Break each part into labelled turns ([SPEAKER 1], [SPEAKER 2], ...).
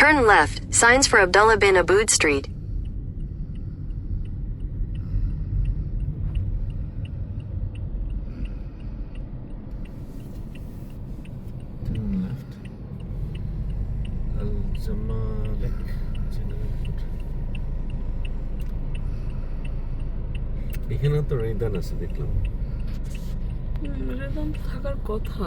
[SPEAKER 1] Turn left, signs for Abdullah bin Aboud Street.
[SPEAKER 2] Turn left. Al Zamalek General Road. এখানে তো রেদান আছে দেখলাম
[SPEAKER 3] রেদান থাকার কথা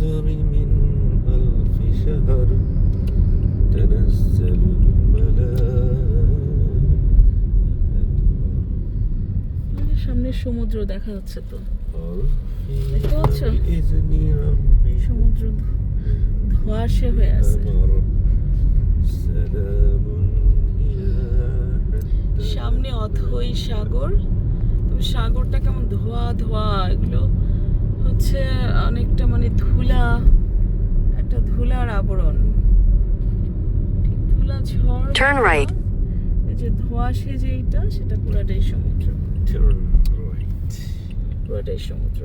[SPEAKER 2] القدر من ألف شهر تنزل الملائكة
[SPEAKER 3] সামনে সমুদ্র দেখা যাচ্ছে তো
[SPEAKER 2] والروح
[SPEAKER 3] দেখতে পাচ্ছ?
[SPEAKER 2] بإذن ربهم
[SPEAKER 3] সমুদ্র ধোয়াশে হয়ে আছে
[SPEAKER 2] أمر سلام هي حتى
[SPEAKER 3] সামনে অথই সাগর তবে সাগরটা কেমন ধোয়া ধোয়া এগুলো হচ্ছে অনেকটা মানে ধুলা একটা ধুলার আবরণ। ঠিক ধুলা ঝড়
[SPEAKER 1] Turn right.
[SPEAKER 3] এই যে ধোঁয়াশে যেইটা সেটা পুরাটাই সমুদ্র। পুরাটাই সমুদ্র।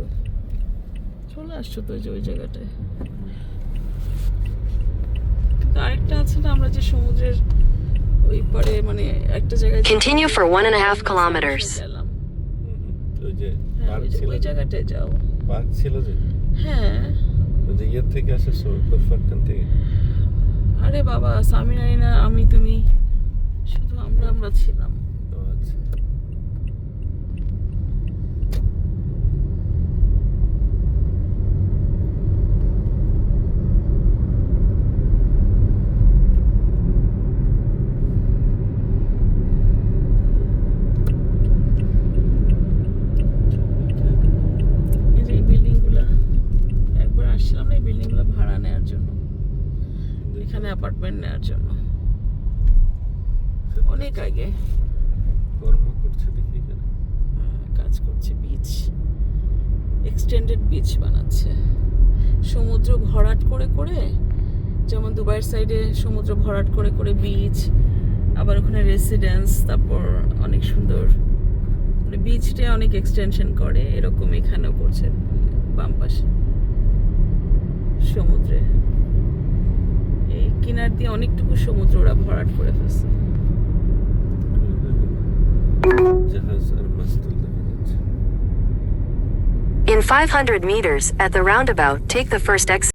[SPEAKER 3] চলে আসছো তো ওই যে ওই জায়গাটায়। কিন্তু আরেকটা আছে না আমরা যে সমুদ্রের ওই পারে মানে একটা জায়গায়
[SPEAKER 1] Continue for one and a half kilometers.
[SPEAKER 3] গেলাম।
[SPEAKER 2] ওই যে
[SPEAKER 3] হ্যাঁ ওই জায়গাটায় যাও।
[SPEAKER 2] পার্ক ছিল যে?
[SPEAKER 3] হ্যাঁ।
[SPEAKER 2] ওই যে ইয়ের থেকে আসে কোরফাক্কান থেকে।
[SPEAKER 3] আরে বাবা সামিনারিনা আমি তুমি। শুধু আমরা আমরা ছিলাম
[SPEAKER 2] ও আচ্ছা
[SPEAKER 3] এই যে বিল্ডিংগুলা একবার আসছিলাম না এই বিল্ডিংগুলো ভাড়া নেওয়ার জন্য এখানে অ্যাপার্টমেন্ট নেওয়ার জন্য। অনেক আগে।
[SPEAKER 2] কর্ম করছে দেখি এখানে।
[SPEAKER 3] আহ, কাজ করছে বিচ এক্সটেন্ডেড বিচ বানাচ্ছে। সমুদ্র ভরাট করে করে যেমন দুবাইয়ের সাইডে সমুদ্র ভরাট করে করে বিচ আবার ওখানে রেসিডেন্স তারপর অনেক সুন্দর। মানে বিচটা অনেক এক্সটেনশন করে এরকম এখানেও করছে বাম পাশে সমুদ্রে। এই কিনার দিয়ে অনেকটুকু সমুদ্র ওরা ভরাট করে ফেলছে
[SPEAKER 2] জাহাজ আর মাস্তুল দেখা যাচ্ছে
[SPEAKER 1] In 500 meters, at the roundabout, take the first exit.